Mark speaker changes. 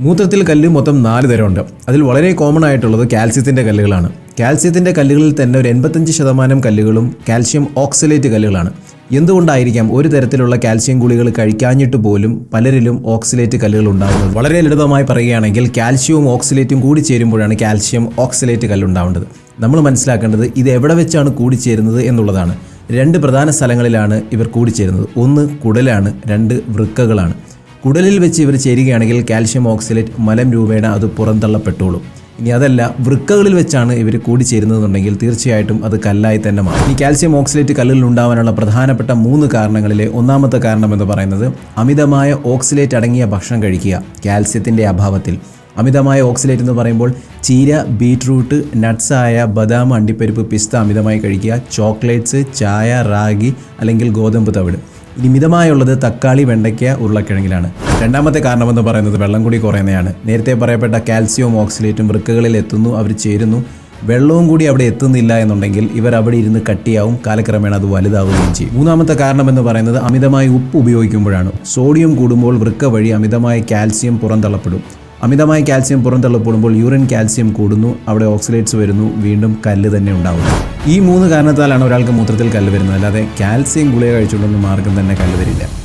Speaker 1: മൂത്രത്തിൽ കല്ല് മൊത്തം നാല് തരമുണ്ട്. അതിൽ വളരെ കോമൺ ആയിട്ടുള്ളത് കാൽസ്യത്തിന്റെ കല്ലുകളാണ്. കാൽസ്യത്തിന്റെ കല്ലുകളിൽ തന്നെ ഒരു എൺപത്തഞ്ച് ശതമാനം കല്ലുകളും കാൽസ്യം ഓക്സലേറ്റ് കല്ലുകളാണ്. എന്തുകൊണ്ടായിരിക്കാം ഒരു തരത്തിലുള്ള കാൽസ്യം ഗുളികൾ കഴിക്കാഞ്ഞിട്ട് പോലും പലരിലും ഓക്സലേറ്റ് കല്ലുകൾ ഉണ്ടാകുന്നത് വളരെ ലളിതമായി പറയുകയാണെങ്കിൽ കാൽഷ്യവും ഓക്സലേറ്റും കൂടി ചേരുമ്പോഴാണ് കാൽസ്യം ഓക്സലേറ്റ് കല്ലുണ്ടാവേണ്ടത് നമ്മൾ മനസ്സിലാക്കേണ്ടത് ഇത് എവിടെ വെച്ചാണ് കൂടിച്ചേരുന്നത് എന്നുള്ളതാണ്. രണ്ട് പ്രധാന സ്ഥലങ്ങളിലാണ് ഇവർ കൂടിച്ചേരുന്നത്. ഒന്ന് കുടലാണ് രണ്ട് വൃക്കകളാണ്. കുടലിൽ വെച്ച് ഇവർ ചേരുകയാണെങ്കിൽ കാൽഷ്യം ഓക്സലേറ്റ് മലം രൂപേണ അത് പുറന്തള്ളപ്പെട്ടോളും. ഇനി അതല്ല വൃക്കകളിൽ വെച്ചാണ് ഇവർ കൂടിച്ചേരുന്നതെന്നുണ്ടെങ്കിൽ തീർച്ചയായിട്ടും അത് കല്ലായി തന്നെ മാറും. ഈ കാൽസ്യം ഓക്സലേറ്റ് കല്ലിൽ ഉണ്ടാവാനുള്ള പ്രധാനപ്പെട്ട മൂന്ന് കാരണങ്ങളിലെ ഒന്നാമത്തെ കാരണം എന്ന് പറയുന്നത് അമിതമായ ഓക്സലേറ്റ് അടങ്ങിയ ഭക്ഷണം കഴിക്കുക കാൽസ്യത്തിന്റെ അഭാവത്തിൽ. അമിതമായ ഓക്സിലേറ്റ് എന്ന് പറയുമ്പോൾ ചീര ബീട്രൂട്ട് നട്ട്സായ ബദാം അണ്ടിപ്പരിപ്പ് പിസ്ത അമിതമായി കഴിക്കുക ചോക്ലേറ്റ്സ് ചായ റാഗി അല്ലെങ്കിൽ ഗോതമ്പ് തവിട്. ഇനി മിതമായുള്ളത് തക്കാളി വെണ്ടയ്ക്ക ഉരുളക്കിഴങ്ങിലാണ്. രണ്ടാമത്തെ കാരണമെന്ന് പറയുന്നത് വെള്ളം കൂടി കുറയുന്നതാണ്. നേരത്തെ പറയപ്പെട്ട കാൽസ്യവും ഓക്സിലേറ്റും വൃക്കകളിൽ എത്തുന്നു അവർ ചേരുന്നു. വെള്ളവും കൂടി അവിടെ എത്തുന്നില്ല എന്നുണ്ടെങ്കിൽ ഇവർ അവിടെ ഇരുന്ന് കട്ടിയാവും കാലക്രമേണ അത് വലുതാവുകയും ചെയ്യും. മൂന്നാമത്തെ കാരണം എന്ന് പറയുന്നത് അമിതമായി ഉപ്പ് ഉപയോഗിക്കുമ്പോഴാണ്. സോഡിയം കൂടുമ്പോൾ വൃക്ക വഴി അമിതമായ കാൽസ്യം പുറന്തള്ളപ്പെടും. അമിതമായ കാൽസ്യം പുറന്തള്ളപ്പെടുമ്പോൾ യൂറിൻ കാൽസ്യം കൂടുന്നു അവിടെ ഓക്സിലേറ്റ്സ് വരുന്നു വീണ്ടും കല്ല് തന്നെ ഉണ്ടാവുന്നു. ഈ മൂന്ന് കാരണത്താലാണ് ഒരാൾക്ക് മൂത്രത്തിൽ കല്ല് വരുന്നത്. അല്ലാതെ കാൽസ്യം ഗുളിക കഴിച്ചുകൊണ്ടൊന്നും മാർഗം തന്നെ കല്ല് വരില്ല.